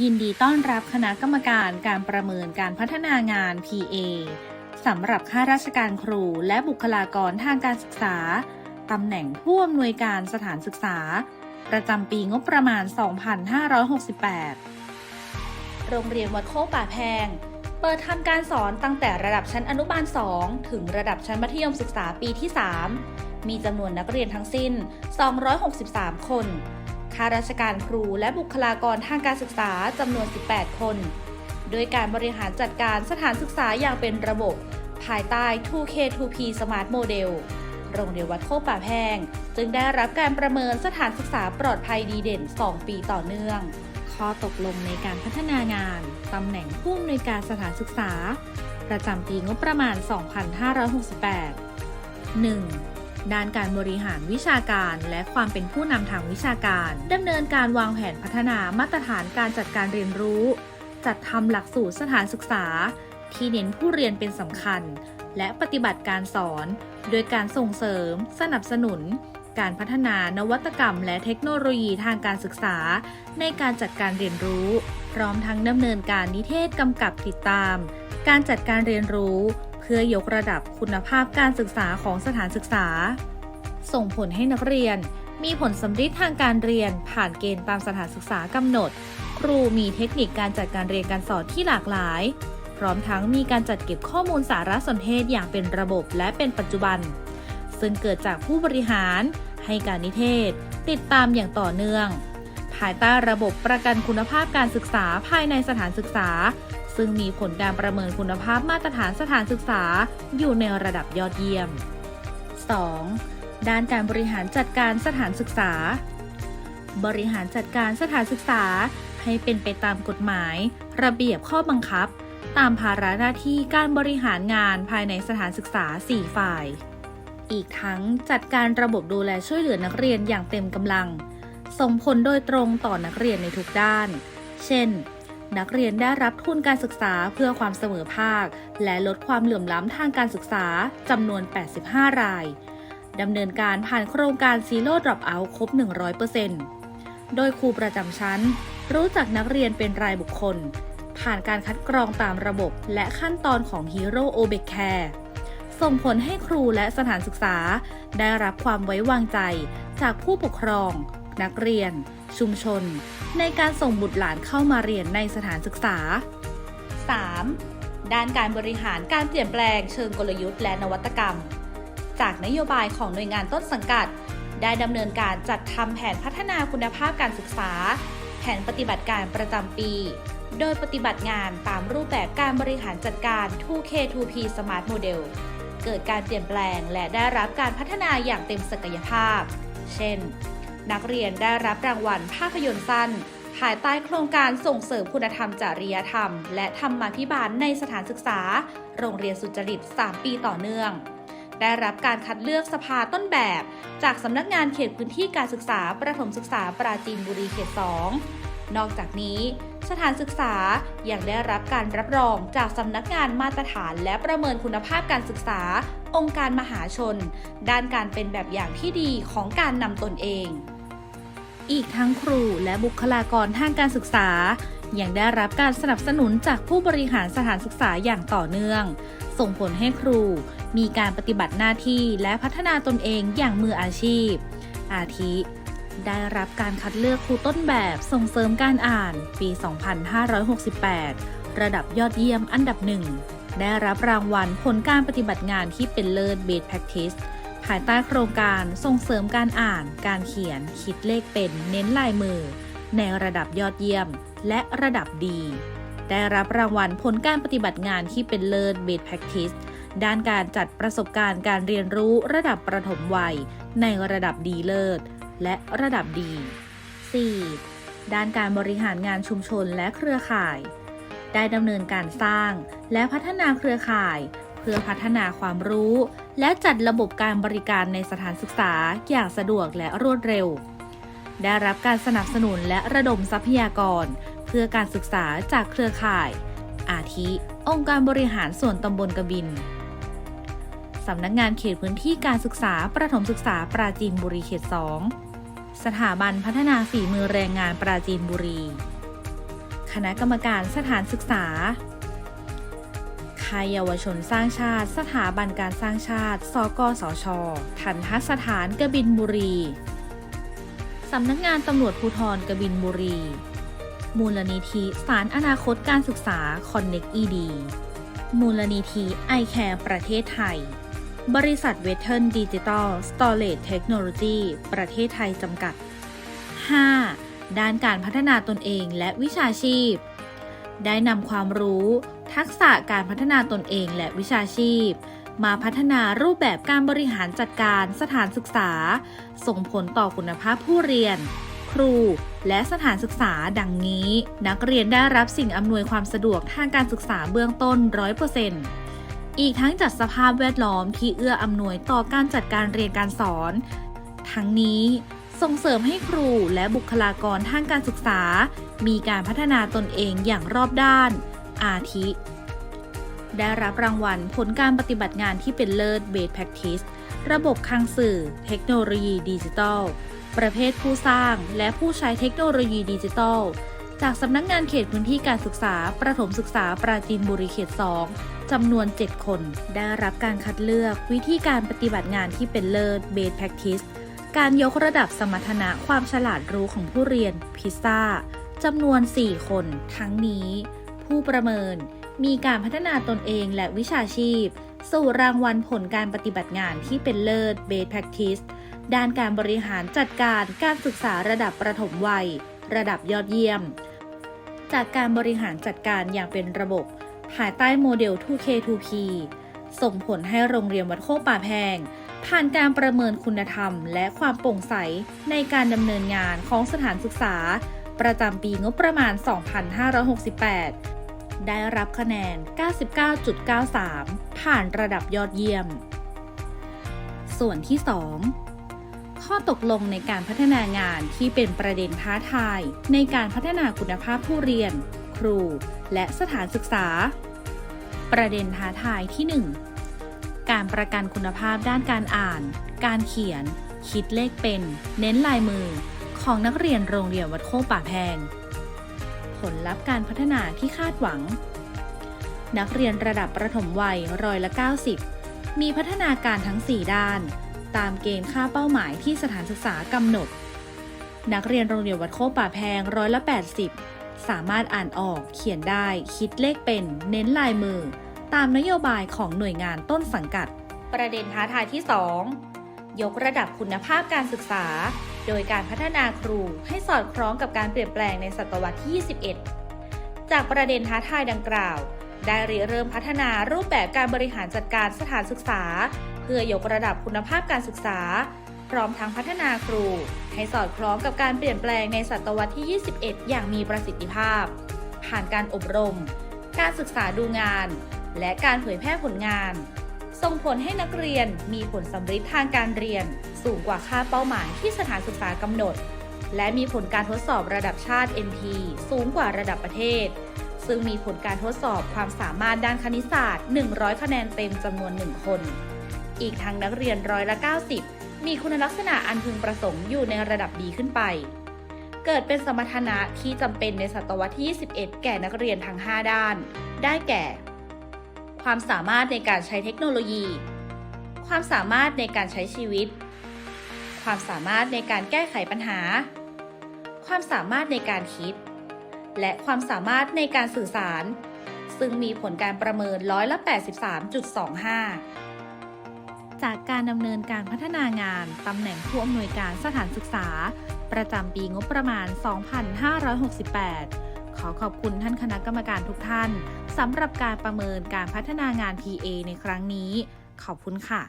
ยินดีต้อนรับคณะกรรมการการประเมินการพัฒนางาน PA สำหรับข้าราชการครูและบุคลากรทางการศึกษา ตำแหน่งผู้อำนวยการสถานศึกษา ประจำปีงบประมาณ 2568 โรงเรียนวัดโคกป่าแพง เปิดทำการสอนตั้งแต่ระดับชั้นอนุบาล 2 ถึงระดับชั้นมัธยมศึกษาปีที่ 3 มีจำนวนนักเรียนทั้งสิ้น 263 คน ข้าราชการครูและบุคลากรทางการศึกษาจำนวน 18 คน โดยการบริหารจัดการสถานศึกษาอย่างเป็นระบบ ภายใต้ 2K2P Smart Model โรงเรียนวัดโคกป่าแพง จึงได้รับการประเมินสถานศึกษาปลอดภัยดีเด่น 2 ปีต่อเนื่อง ข้อตกลงในการพัฒนางาน ตำแหน่งผู้อำนวยการสถานศึกษา ประจำปีงบประมาณ 2568 1. ด้านการบริหารวิชาการและความเป็นผู้นำทางวิชาการดำเนินการวางแผนพัฒนามาตรฐานการจัดการเรียนรู้ จัดทำหลักสูตรสถานศึกษา ที่เน้นผู้เรียนเป็นสำคัญ และปฏิบัติการสอน โดยการส่งเสริม สนับสนุน การพัฒนานวัตกรรม และเทคโนโลยีทางการศึกษา ในการจัดการเรียนรู้ พร้อมทั้งดำเนินการนิเทศกำกับติดตาม การจัดการเรียนรู้ พื่อยกระดับคุณภาพการศึกษาของสถานศึกษา ส่งผลให้นักเรียน มีผลสำฤทธิ์ทางการเรียน ผ่านเกณฑ์ตามสถานศึกษากำหนด ครูมีเทคนิคการจัดการเรียนการสอนที่หลากหลาย พร้อมทั้งมีการจัดเก็บข้อมูลสารสนเทศอย่างเป็นระบบและเป็นปัจจุบัน ซึ่งเกิดจากผู้บริหาร ให้การนิเทศ ติดตามอย่างต่อเนื่องายใต้ระบบประกันคุณภาพการศึกษาภายในสถานศึกษา ซึ่งมีผลการประเมินคุณภาพมาตรฐานสถานศึกษา อยู่ในระดับยอดเยี่ยม 2. ด้านการบริหารจัดการสถานศึกษา บริหารจัดการสถานศึกษา ให้เป็นไปตามกฎหมาย ระเบียบข้อบังคับ ตามภาระหน้าที่การบริหารงานภายในสถานศึกษา 4 ฝ่าย อีกทั้งจัดการระบบดูแลช่วยเหลือนักเรียนอย่างเต็มกำลัง ส่งผลโดยตรงต่อนักเรียนในทุกด้าน เช่น นักเรียนได้รับทุนการศึกษาเพื่อความเสมอภาค และลดความเหลื่อมล้ำทางการศึกษาจำนวน 85 รายดำเนินการผ่านโครงการ Zero Dropout ครบ 100%โดยครูประจำชั้น รู้จักนักเรียนเป็นรายบุคคล ผ่านการคัดกรองตามระบบและขั้นตอนของ Hero o b e c Care ส่งผลให้ครูและสถานศึกษา ได้รับความไว้วางใจจากผู้ปกครอง นักเรียน ชุมชน ในการส่งบุตรหลานเข้ามาเรียนในสถานศึกษา 3. ด้านการบริหารการเปลี่ยนแปลงเชิงกลยุทธ์และนวัตกรรม จากนโยบายของหน่วยงานต้นสังกัด ได้ดำเนินการจัดทำแผนพัฒนาคุณภาพการศึกษา แผนปฏิบัติการประจำปี โดยปฏิบัติงานตามรูปแบบการบริหารจัดการ 2K2P Smart Model เกิดการเปลี่ยนแปลงและได้รับการพัฒนาอย่างเต็มศักยภาพ เช่น นักเรียนได้รับรางวัลภาพยนตร์สั้น ภายใต้โครงการส่งเสริมคุณธรรมจริยธรรม และธรรมาภิบาลในสถานศึกษา โรงเรียนสุจริต 3 ปีต่อเนื่อง ได้รับการคัดเลือกสภาต้นแบบ จากสำนักงานเขตพื้นที่การศึกษาประถมศึกษาปราจีนบุรีเขต 2 นอกจากนี้สถานศึกษายังได้รับการรับรองจากสำนักงานมาตรฐานและประเมินคุณภาพการศึกษา องค์การมหาชน ด้านการเป็นแบบอย่างที่ดีของการนำตนเอง อีกทั้งครูและบุคลากรทางการศึกษา ยังได้รับการสนับสนุนจากผู้บริหารสถานศึกษาอย่างต่อเนื่อง ส่งผลให้ครู มีการปฏิบัติหน้าที่และพัฒนาตนเองอย่างมืออาชีพ อาทิ ได้รับการคัดเลือกครูต้นแบบส่งเสริมการอ่านปี 2568 ระดับยอดเยี่ยมอันดับหนึ่งได้รับรางวัลผลการปฏิบัติงานที่เป็นเลิศ Best Practice ภายใต้โครงการส่งเสริมการอ่าน การเขียน คิดเลขเป็น เน้นลายมือ ในระดับยอดเยี่ยม และระดับดี ได้รับรางวัลผลการปฏิบัติงานที่เป็นเลิศ Best Practice ด้านการจัดประสบการณ์การเรียนรู้ระดับประถมวัย ในระดับดีเลิศ และระดับดี 4. ด้านการบริหารงานชุมชนและเครือข่าย ได้ดำเนินการสร้าง และพัฒนาเครือข่าย เพื่อพัฒนาความรู้ และจัดระบบการบริการในสถานศึกษาอย่างสะดวกและรวดเร็ว ได้รับการสนับสนุนและระดมทรัพยากร เพื่อการศึกษาจากเครือข่าย อาทิ องค์การบริหารส่วนตำบลกบินสำนักงานเขตพื้นที่การศึกษาประถมศึกษาปราจีนบุรีเขต 2 สถาบันพัฒนาฝีมือแรงงานปราจีนบุรี คณะกรรมการสถานศึกษา ยเยาวชนสร้างชาติ สถาบันการสร้างชาติ สกสช ทันทสถานกบินบุรี สำนักงานตำรวจภูธรกบินบุรี มูลนิธิสารอนาคตการศึกษา Connect ED มูลนิธิ i c a r e ประเทศไทย บริษัทเวเทิร์นดิจิทัลสตอเรจเทคโนโลยีประเทศไทยจำกัด 5. ด้านการพัฒนาตนเองและวิชาชีพ ได้นำความรู้ ทักษะการพัฒนาตนเองและวิชาชีพ มาพัฒนารูปแบบการบริหารจัดการสถานศึกษา ส่งผลต่อคุณภาพผู้เรียน ครู และสถานศึกษาดังนี้ นักเรียนได้รับสิ่งอำนวยความสะดวกทางการศึกษาเบื้องต้น 100%อีกทั้งจัดสภาพแวดล้อมที่เอื้ออำนวยต่อการจัดการเรียนการสอน ทั้งนี้ส่งเสริมให้ครูและบุคลากรทางการศึกษา มีการพัฒนาตนเองอย่างรอบด้าน อาทิ ได้รับรางวัลผลการปฏิบัติงานที่เป็นเลิศ Best Practice ระบบคลังสื่อ เทคโนโลยีดิจิทัล ประเภทผู้สร้างและผู้ใช้เทคโนโลยีดิจิทัล จากสำนักงานเขตพื้นที่การศึกษา ประถมศึกษาปราจีนบุรีเขต 2จำนวน 7 คน ได้รับการคัดเลือกวิธีการปฏิบัติงานที่เป็นเลิศ Best Practice การยกระดับสมรรถนะความฉลาดรู้ของผู้เรียนพิซซ่าจำนวน 4 คน ทั้งนี้ ผู้ประเมิน มีการพัฒนาตนเองและวิชาชีพ สู่รางวัลผลการปฏิบัติงานที่เป็นเลิศ Best Practice ด้านการบริหารจัดการการศึกษาระดับประถมวัย ระดับยอดเยี่ยม จากการบริหารจัดการอย่างเป็นระบบ ภายใต้โมเดล 2K2P ส่งผลให้โรงเรียนวัดโคกป่าแพง ผ่านการประเมินคุณธรรม และความโปร่งใสในการดำเนินงานของสถานศึกษา ประจำปีงบประมาณ 2568 ได้รับคะแนน 99.93 ผ่านระดับยอดเยี่ยม ส่วนที่ 2 ข้อตกลงในการพัฒนางานที่เป็นประเด็นท้าทาย ในการพัฒนาคุณภาพผู้เรียน ครู และสถานศึกษา ประเด็นท้าทายที่ 1 การประกันคุณภาพด้านการอ่าน การเขียน คิดเลขเป็น เน้นลายมือ ของนักเรียนโรงเรียนวัดโคกป่าแพง ผลลัพธ์การพัฒนาที่คาดหวัง นักเรียนระดับประถมวัยร้อยละ 90 มีพัฒนาการทั้ง 4 ด้าน ตามเกณฑ์ค่าเป้าหมายที่สถานศึกษากำหนด นักเรียนโรงเรียนวัดโคกป่าแพงร้อยละ 80 สามารถอ่านออกเขียนได้คิดเลขเป็น เน้นลายมือ ตามนโยบายของหน่วยงานต้นสังกัด ประเด็นท้าทายที่ 2 ยกระดับคุณภาพการศึกษา โดยการพัฒนาครูให้สอดคล้องกับการเปลี่ยนแปลงในศตวรรษที่ 21 จากประเด็นท้าทายดังกล่าว ได้ริเริ่มพัฒนารูปแบบการบริหารจัดการสถานศึกษา เพื่อยกระดับคุณภาพการศึกษา พร้อมทั้งพัฒนาครู ให้สอดคล้องกับการเปลี่ยนแปลงในศตวรรษที่ 21 อย่างมีประสิทธิภาพ ผ่านการอบรม การศึกษาดูงาน และการเผยแพร่ผลงาน ส่งผลให้นักเรียนมีผลสำฤทธิ์ทางการเรียน สูงกว่าค่าเป้าหมายที่สถานศึกษากำหนด และมีผลการทดสอบระดับชาติ NT สูงกว่าระดับประเทศ ซึ่งมีผลการทดสอบความสามารถด้านคณิตศาสตร์ 100 คะแนนเต็มจำนวน 1 คน อีกทั้งนักเรียนร้อยละ 90 มีคุณลักษณะอันพึงประสงค์อยู่ในระดับดีขึ้นไป เกิดเป็นสมรรถนะที่จำเป็นในศตวรรษที่ 21 แก่นักเรียนทั้ง 5 ด้าน ได้แก่ ความสามารถในการใช้เทคโนโลยี ความสามารถในการใช้ชีวิต ความสามารถในการแก้ไขปัญหา ความสามารถในการคิด และความสามารถในการสื่อสาร ซึ่งมีผลการประเมินร้อยละ 83.25 จากการดำเนินการพัฒนางานตำแหน่งผู้อำนวยการสถานศึกษา ประจำปีงบประมาณ 2568ขอขอบคุณท่านคณะกรรมการทุกท่านสำหรับการประเมินการพัฒนางาน PA ในครั้งนี้ ขอบคุณค่ะ